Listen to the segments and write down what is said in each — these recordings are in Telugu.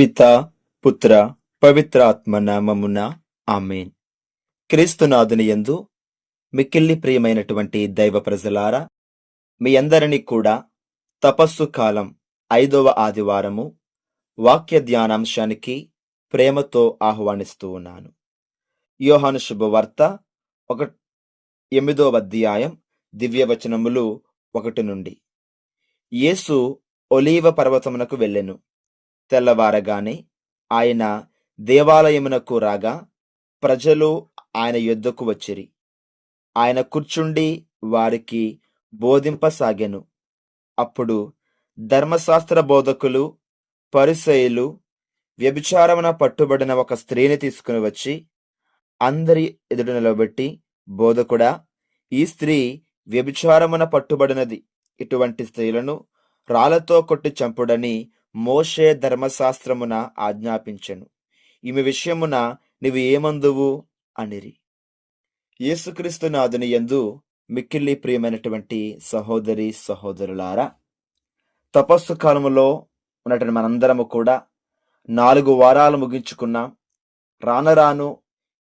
పిత పుత్ర పవిత్రాత్మ నామమున ఆమెన్. క్రీస్తునాథుని యందు మిక్కిల్లి ప్రియమైనటువంటి దైవ ప్రజలారా మీ అందరినీ కూడా తపస్సు కాలం ఐదవ ఆదివారము వాక్య ధ్యానాంశానికి ప్రేమతో ఆహ్వానిస్తూ ఉన్నాను. యోహాను శుభవార్త ఒక ఎనిమిదవ అధ్యాయం దివ్యవచనములు ఒకటి నుండి. యేసు ఒలీవ పర్వతమునకు వెళ్ళెను. తెల్లవారగానే ఆయన దేవాలయమునకు రాగా ప్రజలు ఆయన యొద్దకు వచ్చిరి. ఆయన కూర్చుండి వారికి బోధింపసాగెను. అప్పుడు ధర్మశాస్త్ర బోధకులు పరిసయులు వ్యభిచారమున పట్టుబడిన ఒక స్త్రీని తీసుకుని వచ్చి అందరి ఎదుట నిలబెట్టి బోధకుడా ఈ స్త్రీ వ్యభిచారమున పట్టుబడినది. ఇటువంటి స్త్రీలను రాళ్ళతో కొట్టి చంపుడని మోషే ధర్మశాస్త్రమున ఆజ్ఞాపించెను. ఈమె విషయమున నీవు ఏమందువు? అనిరి. యేసుక్రీస్తు నాదుని యందు మిక్కిల్లి ప్రియమైనటువంటి సహోదరి సహోదరులారా తపస్సు కాలములో ఉన్నటువంటి మనందరము కూడా నాలుగు వారాలు ముగించుకున్నాం. రానరాను రాను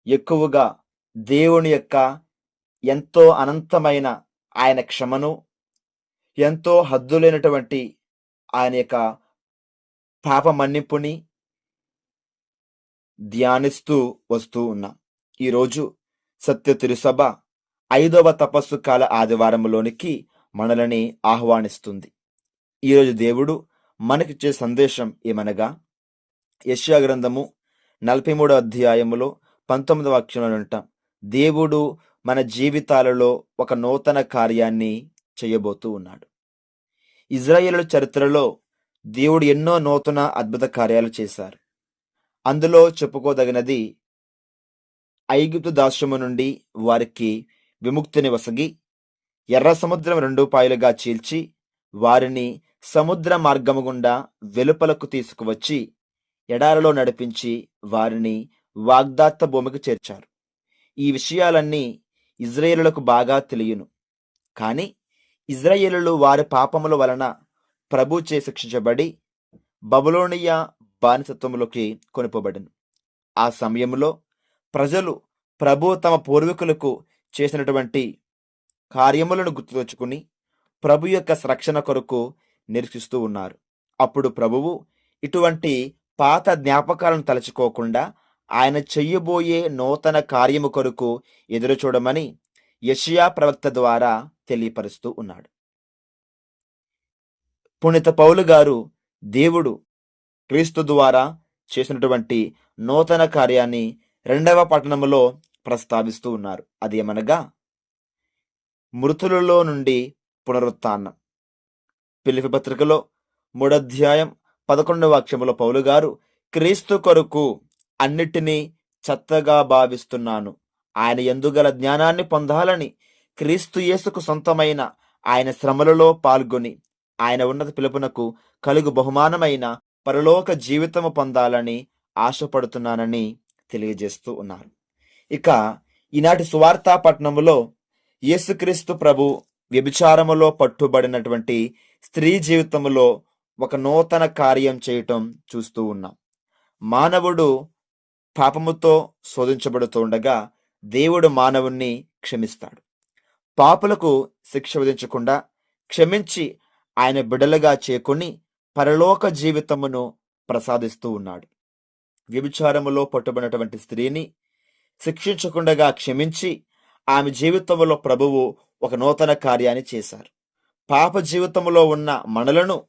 ఎక్కువగా దేవుని యొక్క ఎంతో అనంతమైన ఆయన క్షమను ఎంతో హద్దులైనటువంటి ఆయన యొక్క పాప మన్నింపుని ధ్యానిస్తూ వస్తూ ఉన్నాం. ఈరోజు సత్య తిరుసభ ఐదవ తపస్సు కాల ఆదివారంలోనికి మనలని ఆహ్వానిస్తుంది. ఈరోజు దేవుడు మనకిచ్చే సందేశం ఏమనగా యశ్యా గ్రంథము నలభై మూడో అధ్యాయములో పంతొమ్మిదవ అక్షరంలో ఉంటాం. దేవుడు మన జీవితాలలో ఒక నూతన కార్యాన్ని చేయబోతూ ఉన్నాడు. ఇజ్రాయేల్ చరిత్రలో దేవుడు ఎన్నో నూతన అద్భుత కార్యాలు చేశారు. అందులో చెప్పుకోదగినది ఐగుప్తు దాస్యము నుండి వారికి విముక్తిని వసగి ఎర్ర సముద్రం రెండు పాయలుగా చీల్చి వారిని సముద్ర మార్గము గుండా వెలుపలకు తీసుకువచ్చి ఎడారిలో నడిపించి వారిని వాగ్దాత్త భూమికి చేర్చారు. ఈ విషయాలన్నీ ఇజ్రాయేలులకు బాగా తెలియను. కానీ ఇజ్రాయేలులు వారి పాపముల వలన ప్రభు చే శిక్షించబడి బబులోనియా బానిసత్వంలోకి కొనిపోబడను. ఆ సమయంలో ప్రజలు ప్రభు తమ పూర్వీకులకు చేసినటువంటి కార్యములను గుర్తు తెచ్చుకుని ప్రభు యొక్క రక్షణ కొరకు నిరీక్షిస్తూ ఉన్నారు. అప్పుడు ప్రభువు ఇటువంటి పాత జ్ఞాపకాలను తలుచుకోకుండా ఆయన చెయ్యబోయే నూతన కార్యము కొరకు ఎదురు చూడమని యషియా ప్రవక్త ద్వారా తెలియపరుస్తూ ఉన్నాడు. పుణిత పౌలు గారు దేవుడు క్రీస్తు ద్వారా చేసినటువంటి నూతన కార్యాన్ని రెండవ పట్టణములో ప్రస్తావిస్తూ ఉన్నారు. అది ఏమనగా మృతులలో నుండి పునరుత్నం పిలిపి పత్రికలో మూడధ్యాయం పదకొండవ వాక్యములో పౌలు గారు క్రీస్తు కొరకు అన్నిటినీ చెత్తగా భావిస్తున్నాను. ఆయన ఎందుగల జ్ఞానాన్ని పొందాలని క్రీస్తు యేసుకు సొంతమైన ఆయన శ్రమలలో పాల్గొని ఆయన ఉన్నత పిలుపునకు కలుగు బహుమానమైన పరలోక జీవితము పొందాలని ఆశపడుతున్నానని తెలియజేస్తూ ఉన్నారు. ఇక ఈనాటి సువార్తా పట్టణములో యేసుక్రీస్తు ప్రభు వ్యభిచారములో పట్టుబడినటువంటి స్త్రీ జీవితములో ఒక నూతన కార్యం చేయటం చూస్తూ ఉన్నాం. మానవుడు పాపముతో శోధించబడుతూ ఉండగా దేవుడు మానవుణ్ణి క్షమిస్తాడు. పాపులకు శిక్ష విధించకుండా క్షమించి ఆయన బిడలుగా చేకొని పరలోక జీవితమును ప్రసాదిస్తూ ఉన్నాడు. వ్యభిచారములో పట్టుబడినటువంటి స్త్రీని శిక్షించకుండగా క్షమించి ఆమె జీవితంలో ప్రభువు ఒక నూతన కార్యాన్ని చేశారు. పాప జీవితంలో ఉన్న మనలను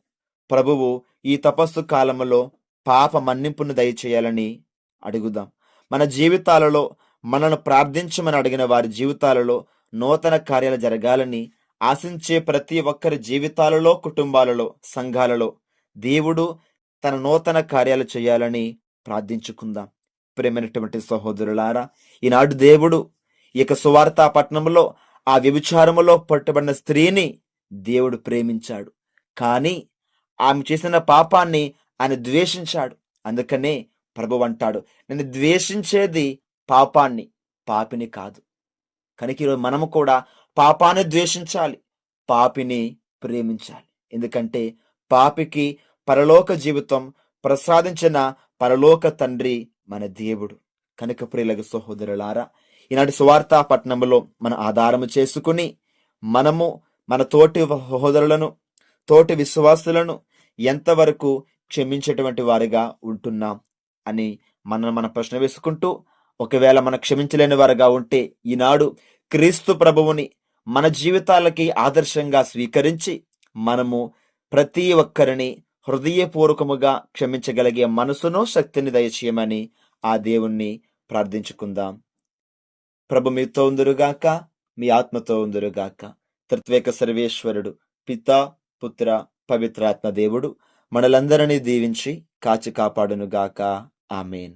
ప్రభువు ఈ తపస్సు కాలంలో పాప మన్నింపును దయచేయాలని అడుగుదాం. మన జీవితాలలో మనను ప్రార్థించమని అడిగిన వారి జీవితాలలో నూతన కార్యాలు జరగాలని ఆశించే ప్రతి ఒక్కరి జీవితాలలో కుటుంబాలలో సంఘాలలో దేవుడు తన నూతన కార్యాలు చేయాలని ప్రార్థించుకుందాం. ప్రేమైనటువంటి సహోదరులారా ఈనాడు దేవుడు ఇక యొక్క సువార్తా పట్టణంలో ఆ వ్యభిచారములో పట్టుబడిన స్త్రీని దేవుడు ప్రేమించాడు. కానీ ఆమె చేసిన పాపాన్ని ఆయన ద్వేషించాడు. అందుకనే ప్రభు అంటాడు నేను ద్వేషించేది పాపాన్ని పాపిని కాదు. కనుక ఈరోజు మనము కూడా పాపాన్ని ద్వేషించాలి పాపిని ప్రేమించాలి. ఎందుకంటే పాపికి పరలోక జీవితం ప్రసాదించిన పరలోక తండ్రి మన దేవుడు. కనుక ప్రియులకు సహోదరులారా ఈనాటి సువార్త పట్టణంలో మన ఆధారము చేసుకుని మనము మన తోటి సహోదరులను తోటి విశ్వాసులను ఎంతవరకు క్షమించేటువంటి వారిగా ఉంటున్నాం అని మనం మన ప్రశ్న వేసుకుంటూ ఒకవేళ మనం క్షమించలేని వారుగా ఉంటే ఈనాడు క్రీస్తు ప్రభువుని మన జీవితాలకి ఆదర్శంగా స్వీకరించి మనము ప్రతి ఒక్కరిని హృదయపూర్వకముగా క్షమించగలిగే మనసును శక్తిని దయచేయమని ఆ దేవుణ్ణి ప్రార్థించుకుందాం. ప్రభు మీతో ఉందురుగాక మీ ఆత్మతో ఉందురుగాక. త్రిత్వేక సర్వేశ్వరుడు పిత పుత్ర పవిత్రాత్మ దేవుడు మనలందరినీ దీవించి కాచి కాపాడునుగాక. ఆమెన్.